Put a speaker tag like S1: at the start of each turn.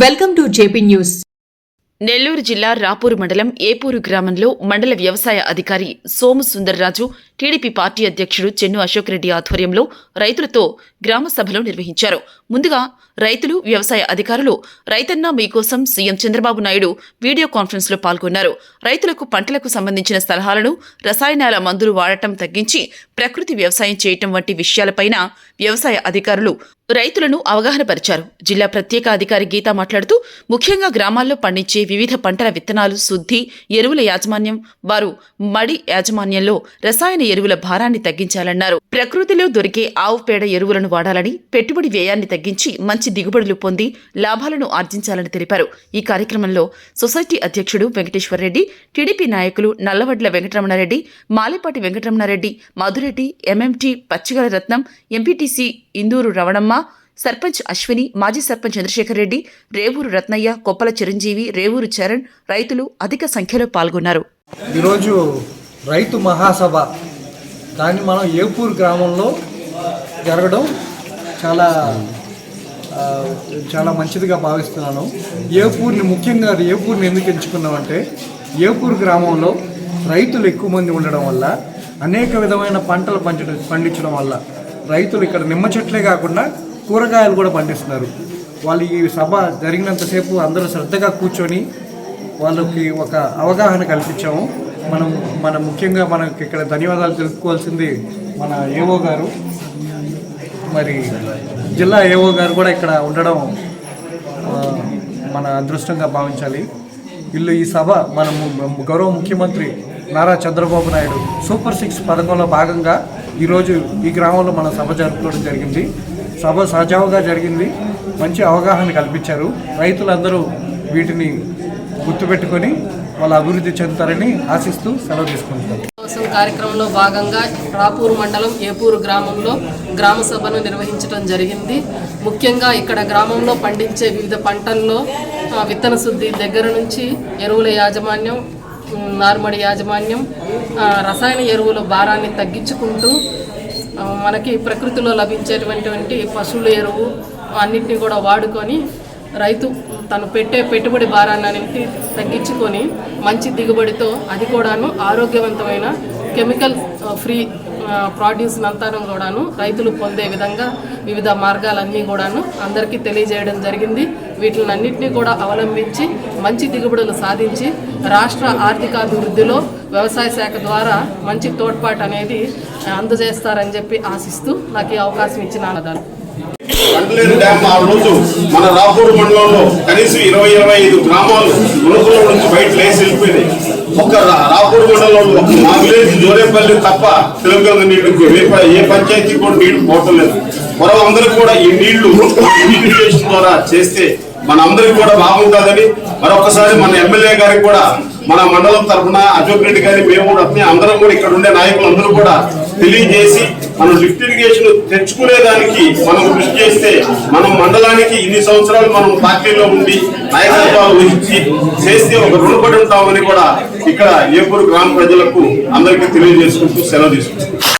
S1: Welcome to JP news.
S2: Nellore జిల్లా రాపూరు మండలం ఏపూరు గ్రామంలో మండల వ్యవసాయ అధికారి సోము సుందర్రాజు టీడీపీ పార్టీ అధ్యక్షుడు చెన్ను అశోక్ రెడ్డి ఆధ్వర్యంలో రైతులతో గ్రామ సభలు నిర్వహించారు. ముందుగా రైతులు వ్యవసాయ అధికారులు రైతన్న మీకోసం సీఎం చంద్రబాబు నాయుడు వీడియో కాన్ఫరెన్స్లో పాల్గొన్నారు. రైతులకు పంటలకు సంబంధించిన సలహాలను రసాయనాల మందులు వాడటం తగ్గించి ప్రకృతి వ్యవసాయం చేయటం వంటి విషయాలపైన వ్యవసాయ అధికారులు రైతులను అవగాహన పరిచారు జిల్లా ప్రత్యేక అధికారి గీత మాట్లాడుతూ ముఖ్యంగా గ్రామాల్లో పండించే వివిధ పంటల విత్తనాలు శుద్ధి ఎరువుల యాజమాన్యం వారు మడి యాజమాన్యంలో రసాయన ఎరువుల భారాన్ని తగ్గించాలన్నారు. ప్రకృతిలో దొరికే ఆవు పేడ ఎరువులను వాడాలని పెట్టుబడి వ్యయాన్ని తగ్గించి మంచి దిగుబడులు పొంది లాభాలను ఆర్జించాలని తెలిపారు. ఈ కార్యక్రమంలో సొసైటీ అధ్యక్షుడు వెంకటేశ్వరరెడ్డి టీడీపీ నాయకులు నల్లవడ్ల వెంకటరమణారెడ్డి మాలేపాటి వెంకటరమణారెడ్డి మధురెడ్డి ఎంఎంటీ పచ్చిగల రత్నం ఎంపీటీసీ ఇందూరు రవణమ్మ సర్పంచ్ అశ్విని మాజీ సర్పంచ్ చంద్రశేఖర్ రెడ్డి రేవూరు రత్నయ్య కొప్పల చిరంజీవి రేవూరు చరణ్ రైతులు అధిక సంఖ్యలో పాల్గొన్నారు.
S3: ఈరోజు రైతు మహాసభ దాన్ని మనం ఏపూర్ గ్రామంలో జరగడం చాలా చాలా మంచిదిగా భావిస్తున్నాను. ఏపూర్ని ముఖ్యంగా ఏపూర్ని ఎందుకు ఎంచుకున్నామంటే ఏపూర్ గ్రామంలో రైతులు ఎక్కువ మంది ఉండడం వల్ల అనేక విధమైన పంటలు పంచడం పండించడం వల్ల రైతులు ఇక్కడ నిమ్మ చెట్లే కాకుండా కూరగాయలు కూడా పండిస్తున్నారు. వాళ్ళు ఈ సభ జరిగినంతసేపు అందరూ శ్రద్ధగా కూర్చొని వాళ్ళకి ఒక అవగాహన కల్పించాము. మనం మన ముఖ్యంగా మనకి ఇక్కడ ధన్యవాదాలు తెలుసుకోవాల్సింది మన ఏఓ గారు. మరి జిల్లా ఏఓ గారు కూడా ఇక్కడ ఉండడం మన అదృష్టంగా భావించాలి. వీళ్ళు ఈ సభ మన గౌరవ ముఖ్యమంత్రి నారా చంద్రబాబు నాయుడు సూపర్ సిక్స్ పథకంలో భాగంగా ఈరోజు ఈ గ్రామంలో మన సభ జరుపుకోవడం జరిగింది. సభ సజావుగా జరిగింది. మంచి అవగాహన కల్పించారు. రైతులందరూ వీటిని గుర్తుపెట్టుకొని వాళ్ళు అభివృద్ధి చెందుతారని ఆశిస్తూ సెలవు తీసుకుంటారు
S4: కోసం కార్యక్రమంలో భాగంగా రాపూర్ మండలం ఏపూరు గ్రామంలో గ్రామ సభను నిర్వహించడం జరిగింది. ముఖ్యంగా ఇక్కడ గ్రామంలో పండించే వివిధ పంటల్లో విత్తన శుద్ధి దగ్గర నుంచి ఎరువుల యాజమాన్యం నార్మడి యాజమాన్యం రసాయన ఎరువుల భారాన్ని తగ్గించుకుంటూ మనకి ప్రకృతిలో లభించేటువంటి పశువుల ఎరువు అన్నిటిని కూడా వాడుకొని రైతు తను పెట్టే పెట్టుబడి భారాన్ని అనేది తగ్గించుకొని మంచి దిగుబడితో అది కూడాను ఆరోగ్యవంతమైన కెమికల్ ఫ్రీ ప్రాడ్యూస్ అంతా కూడాను రైతులు పొందే విధంగా వివిధ మార్గాలన్నీ కూడాను అందరికీ తెలియజేయడం జరిగింది. వీటిని అన్నింటినీ కూడా అవలంబించి మంచి దిగుబడులు సాధించి రాష్ట్ర ఆర్థికాభివృద్ధిలో వ్యవసాయ శాఖ ద్వారా మంచి తోడ్పాటు అనేది అందజేస్తారని చెప్పి ఆశిస్తూ నాకు ఈ అవకాశం ఇచ్చిన ఆనందాలు
S5: కంటలేరు డ్యామ్ ఆ రోజు మన రాపూర్ మండలంలో కనీసం ఇరవై ఇరవై ఐదు గ్రామాలు మునుగుల నుంచి బయట లేసి వెళ్ళిపోయినాయి. ఒక రా- రాపూర్ మండలంలో ఒక మా విలేజ్ జోరేపల్లి తప్ప తెలంగాణ నీళ్ళు ఏ పంచాయతీ కూడా నీళ్ళు పోవటం లేదు. మరొకందరికి కూడా ఈ నీళ్ళు ఇరిగేషన్ ద్వారా చేస్తే మన అందరికి కూడా బాగుంటుందని మరొకసారి మన ఎమ్మెల్యే గారికి కూడా మన మండలం తరఫున అశోక్ రెడ్డి గారి మేము కూడా అందరం కూడా ఇక్కడ ఉండే నాయకులు అందరూ కూడా తెలియజేసి మనం లిఫ్ట్ ఇరిగేషన్ తెచ్చుకునేదానికి మనం కృషి చేస్తే మనం మండలానికి ఇన్ని సంవత్సరాలు మనం పార్టీలో ఉండి నాయకత్వాలు వహించి చేస్తే ఒక రుణపడి ఉంటామని కూడా ఇక్కడ ఏపూరు గ్రామ ప్రజలకు అందరికీ తెలియజేసుకుంటూ సెలవు తీసుకుంటాం